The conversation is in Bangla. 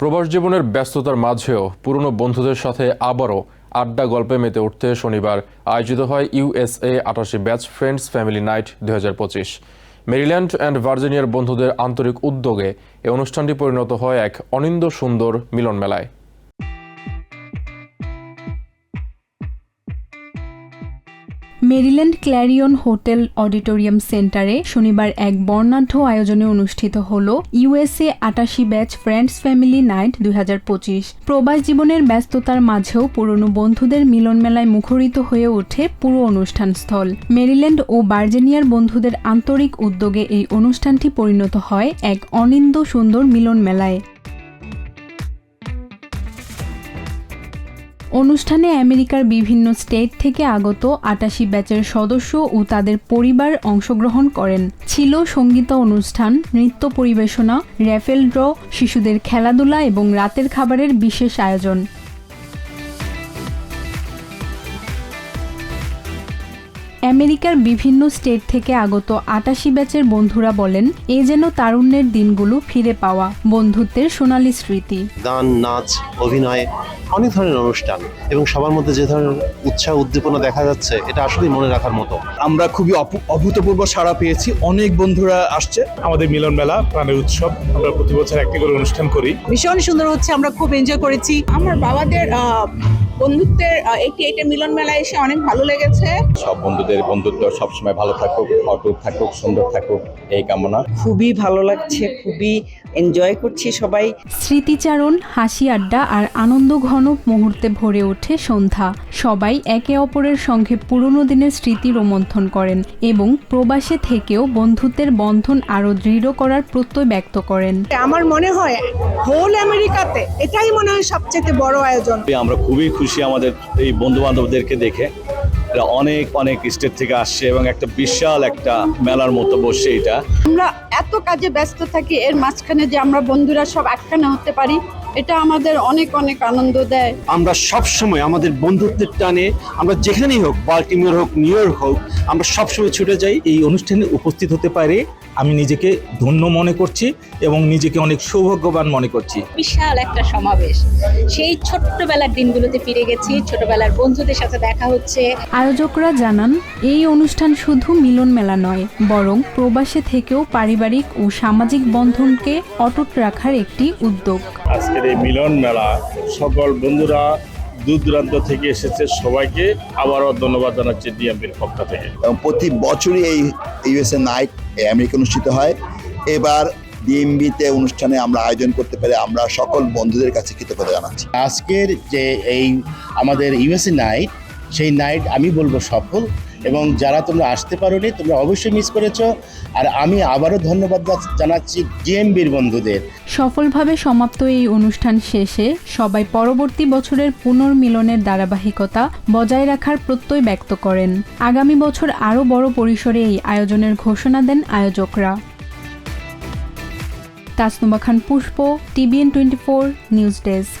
প্রবাস জীবনের ব্যস্ততার মাঝেও পুরনো বন্ধুদের সাথে আবারও আড্ডা গল্পে মেতে উঠতে শনিবার আয়োজিত হয় ইউএসএ আটাশি ব্যাচ ফ্রেন্ডস ফ্যামিলি নাইট দু হাজার পঁচিশ। মেরিল্যান্ড অ্যান্ড ভার্জিনিয়ার বন্ধুদের আন্তরিক উদ্যোগে এই অনুষ্ঠানটি পরিণত হয় এক অনিন্দ সুন্দর মিলন মেলায় মেরিল্যান্ড ক্ল্যারিয়ন হোটেল অডিটোরিয়াম সেন্টারে শনিবার এক বর্ণাঢ্য আয়োজনে অনুষ্ঠিত হল ইউএসএ আটাশি ব্যাচ ফ্রেন্ডস ফ্যামিলি নাইট দুই হাজার পঁচিশ। প্রবাস জীবনের ব্যস্ততার মাঝেও পুরনো বন্ধুদের মিলন মেলায় মুখরিত হয়ে ওঠে পুরো অনুষ্ঠানস্থল। মেরিল্যান্ড ও বার্জেনিয়ার বন্ধুদের আন্তরিক উদ্যোগে এই অনুষ্ঠানটি পরিণত হয় এক অনিন্দ সুন্দর মিলন মেলায় অনুষ্ঠানে আমেরিকার বিভিন্ন স্টেট থেকে আগত আটাশি ব্যাচের সদস্য ও তাদের পরিবার অংশগ্রহণ করেন। ছিল সংগীত অনুষ্ঠান, নৃত্য পরিবেশনা, র্যাফেল ড্র, শিশুদের খেলাধুলা এবং রাতের খাবারের বিশেষ আয়োজন। আমেরিকার বিভিন্ন স্টেট থেকে আগত আটাশি ব্যাচের বন্ধুরা বলেন, এ যেন তারুণ্যের দিনগুলো ফিরে পাওয়া বন্ধুত্বের সোনালী স্মৃতি। গান, নাচ, অভিনয় অনেক ধরনের অনুষ্ঠান এবং সবার মধ্যে যে ধরনের উৎসাহ উদ্দীপনা দেখা যাচ্ছে এটা আসলেই মনে রাখার মতো। আমরা খুবই অপু- অভূতপূর্ব সাড়া পেয়েছি। অনেক বন্ধুরা আসছে। আমাদের মিলন মেলা প্রাণের উৎসব। আমরা প্রতি বছর একটি করে অনুষ্ঠান করি। ভীষণ সুন্দর হচ্ছে আমরা খুব এনজয় করেছি। আমার বাবাদের আহ, বন্ধুত্বের এইটি এইটের মিলন মেলায় এসে অনেক ভালো লেগেছে। সব বন্ধুদের বন্ধুত্ব সবসময় ভালো থাকুক অটুট থাকুক সুন্দর থাকুক এই কামনা। খুবই ভালো লাগছে খুবই এনজয় করছি সবাই। স্মৃতিচারণ হাসি আড্ডা আর আনন্দ ঘন মুহূর্তে ভরে ওঠে সন্ধ্যা। সবাই একে অপরের সঙ্গে পুরনো দিনের স্মৃতি রোমন্থন করেন এবং প্রবাসে থেকেও বন্ধুত্বের বন্ধন আরও দৃঢ় করার প্রত্যয় ব্যক্ত করেন। আমার মনে হয় হোল আমেরিকাতে এটাই মনে হয় সবচেয়ে বড় আয়োজন। আমরা খুবই খুশি আমাদের এই বন্ধু বান্ধবদেরকে দেখে। এরা অনেক অনেক স্টেট থেকে আসছে এবং একটা বিশাল একটা মেলার মতো বসে এটা। আমরা এত কাজে ব্যস্ত থাকি এর মাঝখানে যে আমরা বন্ধুরা সব একখানে হতে পারি এটা আমাদের অনেক অনেক আনন্দ দেয়। আমরা সব সময় আমাদের বন্ধুত্বের টানে আমরা যেখানেই হোক বাল্টিমিয়র হোক নিউ ইয়র্ক হোক আমরা সবসময় ছুটে যাই এই অনুষ্ঠানে উপস্থিত হতে পারে আমি নিজেকে ধন্য মনে করছি এবং নিজেকে অনেক সৌভাগ্যবান মনে করছি। বিশাল একটা সমাবেশ। সেই ছোট্টবেলার দিনগুলোতে ফিরে গেছি ছোটবেলার বন্ধুদের সাথে দেখা হচ্ছে। আয়োজকরা জানান এই অনুষ্ঠান শুধু মিলন মেলা নয় বরং প্রবাসে থেকেও পারিবারিক ও সামাজিক বন্ধনকে অটুট রাখার একটি উদ্যোগ। আজকের এই মিলন মেলা সকল বন্ধুরা দূর দূরান্ত থেকে এসেছে সবাইকে আবারও ধন্যবাদ জানাচ্ছি ডিএমপির পক্ষ থেকে। এবং প্রতি বছরই এই ইউএসএ নাইট আমেরিকা অনুষ্ঠিত হয়। এবার ডিএমবিতে অনুষ্ঠানে আমরা আয়োজন করতে পেরে আমরা সকল বন্ধুদের কাছে কৃতজ্ঞতা জানাচ্ছি। আজকের যে এই আমাদের ইউএসএ নাইট সেই নাইট আমি বলব সফল। এবং যারা তোমরা আসতে পারোনি, তোমরা অবশ্যই মিস করেছ। আর আমি আবারও ধন্যবাদ জানাচ্ছি জিএমবির বন্ধুদের। সফলভাবে সমাপ্ত এই অনুষ্ঠান শেষে সবাই পরবর্তী বছরের পুনর্মিলনের ধারাবাহিকতা বজায় রাখার প্রত্যয় ব্যক্ত করেন। আগামী বছর আরও বড় পরিসরে এই আয়োজনের ঘোষণা দেন আয়োজকরা। Tasnuma Khan Pushpa TBN twenty four news desk